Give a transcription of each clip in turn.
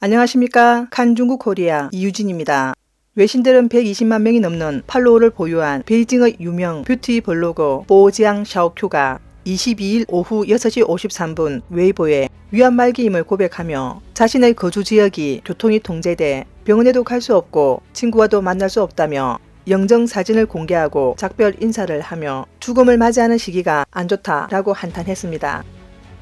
안녕하십니까. 칸중국 코리아 이유진입니다. 외신들은 120만 명이 넘는 팔로워를 보유한 베이징의 유명 뷰티 블로거 보지앙 샤오큐가 22일 오후 6시 53분 웨이보에 위암 말기임을 고백하며 자신의 거주 지역이 교통이 통제돼 병원에도 갈 수 없고 친구와도 만날 수 없다며 영정 사진을 공개하고 작별 인사를 하며 죽음을 맞이하는 시기가 안 좋다라고 한탄했습니다.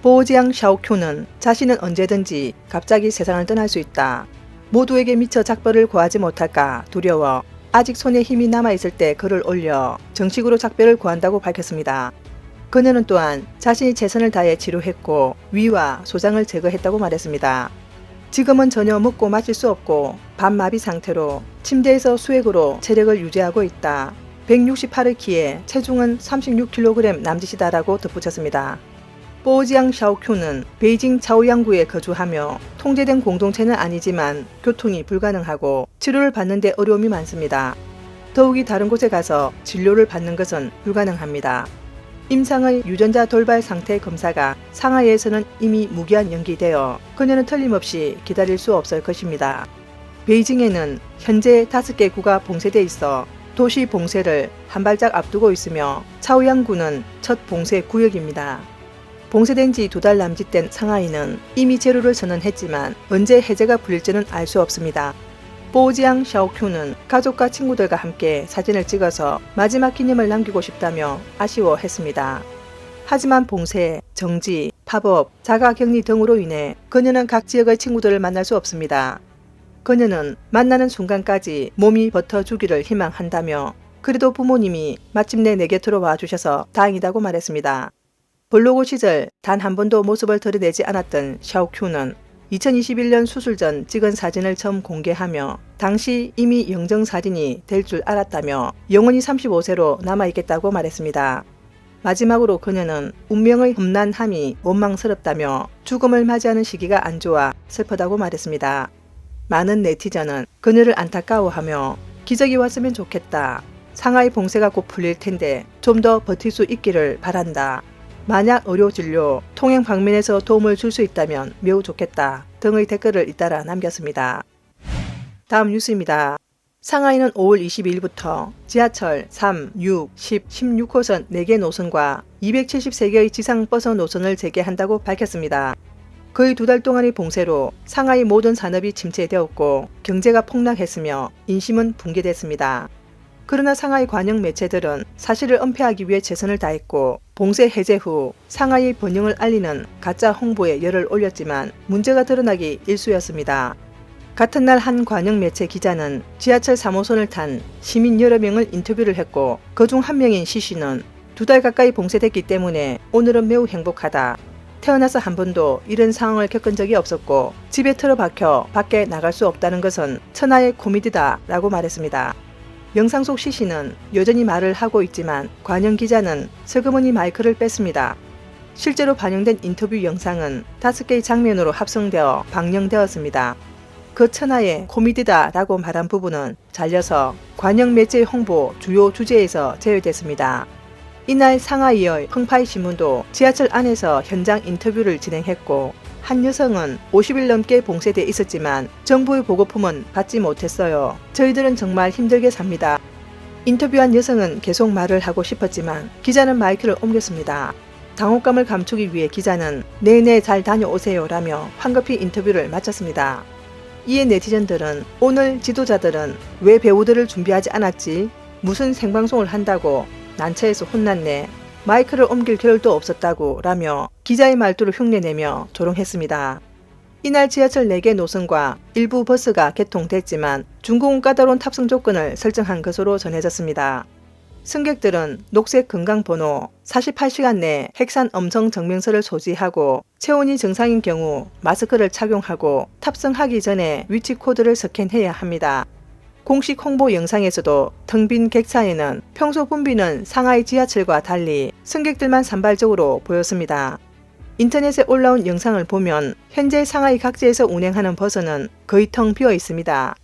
보지앙 샤오큐는 자신은 언제든지 갑자기 세상을 떠날 수 있다. 모두에게 미처 작별을 구하지 못할까 두려워 아직 손에 힘이 남아있을 때 글을 올려 정식으로 작별을 구한다고 밝혔습니다. 그녀는 또한 자신이 최선을 다해 치료했고 위와 소장을 제거했다고 말했습니다. 지금은 전혀 먹고 마실 수 없고 반마비 상태로 침대에서 수액으로 체력을 유지하고 있다. 168의 키에 체중은 36kg 남짓이다라고 덧붙였습니다. 보지앙 샤오큐는 베이징 차오양구에 거주하며 통제된 공동체는 아니지만 교통이 불가능하고 치료를 받는데 어려움이 많습니다. 더욱이 다른 곳에 가서 진료를 받는 것은 불가능합니다. 임상의 유전자 돌발 상태 검사가 상하이에서는 이미 무기한 연기되어 그녀는 틀림없이 기다릴 수 없을 것입니다. 베이징에는 현재 5개 구가 봉쇄돼 있어 도시 봉쇄를 한 발짝 앞두고 있으며 차오양구는 첫 봉쇄 구역입니다. 봉쇄된 지 두 달 남짓 된 상하이는 이미 제로를 선언했지만 언제 해제가 풀릴지는 알 수 없습니다. 보지앙 샤오큐는 가족과 친구들과 함께 사진을 찍어서 마지막 기념을 남기고 싶다며 아쉬워했습니다. 하지만 봉쇄, 정지, 팝업, 자가격리 등으로 인해 그녀는 각 지역의 친구들을 만날 수 없습니다. 그녀는 만나는 순간까지 몸이 버텨주기를 희망한다며 그래도 부모님이 마침내 내 곁으로 와주셔서 다행이다고 말했습니다. 블로그 시절 단 한 번도 모습을 드러내지 않았던 샤오큐는 2021년 수술 전 찍은 사진을 처음 공개하며 당시 이미 영정 사진이 될 줄 알았다며 영원히 35세로 남아있겠다고 말했습니다. 마지막으로 그녀는 운명의 험난함이 원망스럽다며 죽음을 맞이하는 시기가 안 좋아 슬프다고 말했습니다. 많은 네티즌은 그녀를 안타까워하며 기적이 왔으면 좋겠다. 상하이 봉쇄가 곧 풀릴 텐데 좀 더 버틸 수 있기를 바란다. 만약 의료 진료, 통행 방면에서 도움을 줄 수 있다면 매우 좋겠다 등의 댓글을 잇따라 남겼습니다. 다음 뉴스입니다. 상하이는 5월 22일부터 지하철 3, 6, 10, 16호선 4개 노선과 273개의 지상버스 노선을 재개한다고 밝혔습니다. 거의 두 달 동안의 봉쇄로 상하이 모든 산업이 침체되었고 경제가 폭락했으며 인심은 붕괴됐습니다. 그러나 상하이 관영 매체들은 사실을 은폐하기 위해 최선을 다했고 봉쇄 해제 후 상하이 번영을 알리는 가짜 홍보에 열을 올렸지만 문제가 드러나기 일쑤였습니다. 같은 날 한 관영 매체 기자는 지하철 3호선을 탄 시민 여러 명을 인터뷰를 했고 그 중 한 명인 시 씨는 두 달 가까이 봉쇄됐기 때문에 오늘은 매우 행복하다. 태어나서 한 번도 이런 상황을 겪은 적이 없었고 집에 틀어박혀 밖에 나갈 수 없다는 것은 천하의 코미디다 라고 말했습니다. 영상 속 시신은 여전히 말을 하고 있지만 관영 기자는 슬그머니 마이크를 뺐습니다. 실제로 반영된 인터뷰 영상은 다섯 개의 장면으로 합성되어 방영되었습니다. 그 천하의 코미디다 라고 말한 부분은 잘려서 관영 매체 홍보 주요 주제에서 제외됐습니다. 이날 상하이의 펑파이 신문도 지하철 안에서 현장 인터뷰를 진행했고 한 여성은 50일 넘게 봉쇄돼 있었지만 정부의 보고품은 받지 못했어요. 저희들은 정말 힘들게 삽니다. 인터뷰한 여성은 계속 말을 하고 싶었지만 기자는 마이크를 옮겼습니다. 당혹감을 감추기 위해 기자는 네네 잘 다녀오세요 라며 황급히 인터뷰를 마쳤습니다. 이에 네티즌들은 오늘 지도자들은 왜 배우들을 준비하지 않았지? 무슨 생방송을 한다고 난처해서 혼났네. 마이크를 옮길 겨를도 없었다고 라며 기자의 말투를 흉내내며 조롱했습니다. 이날 지하철 4개 노선과 일부 버스가 개통됐지만 중공은 까다로운 탑승 조건을 설정한 것으로 전해졌습니다. 승객들은 녹색 건강번호 48시간 내 핵산 음성 증명서를 소지하고 체온이 정상인 경우 마스크를 착용하고 탑승하기 전에 위치 코드를 스캔해야 합니다. 공식 홍보 영상에서도 텅 빈 객차에는 평소 붐비는 상하이 지하철과 달리 승객들만 산발적으로 보였습니다. 인터넷에 올라온 영상을 보면 현재 상하이 각지에서 운행하는 버스는 거의 텅 비어 있습니다.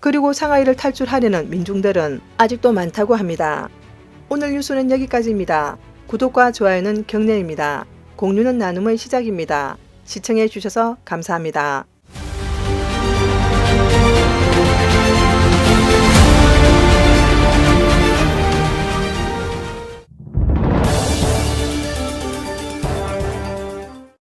그리고 상하이를 탈출하려는 민중들은 아직도 많다고 합니다. 오늘 뉴스는 여기까지입니다. 구독과 좋아요는 격려입니다. 공유는 나눔의 시작입니다. 시청해 주셔서 감사합니다.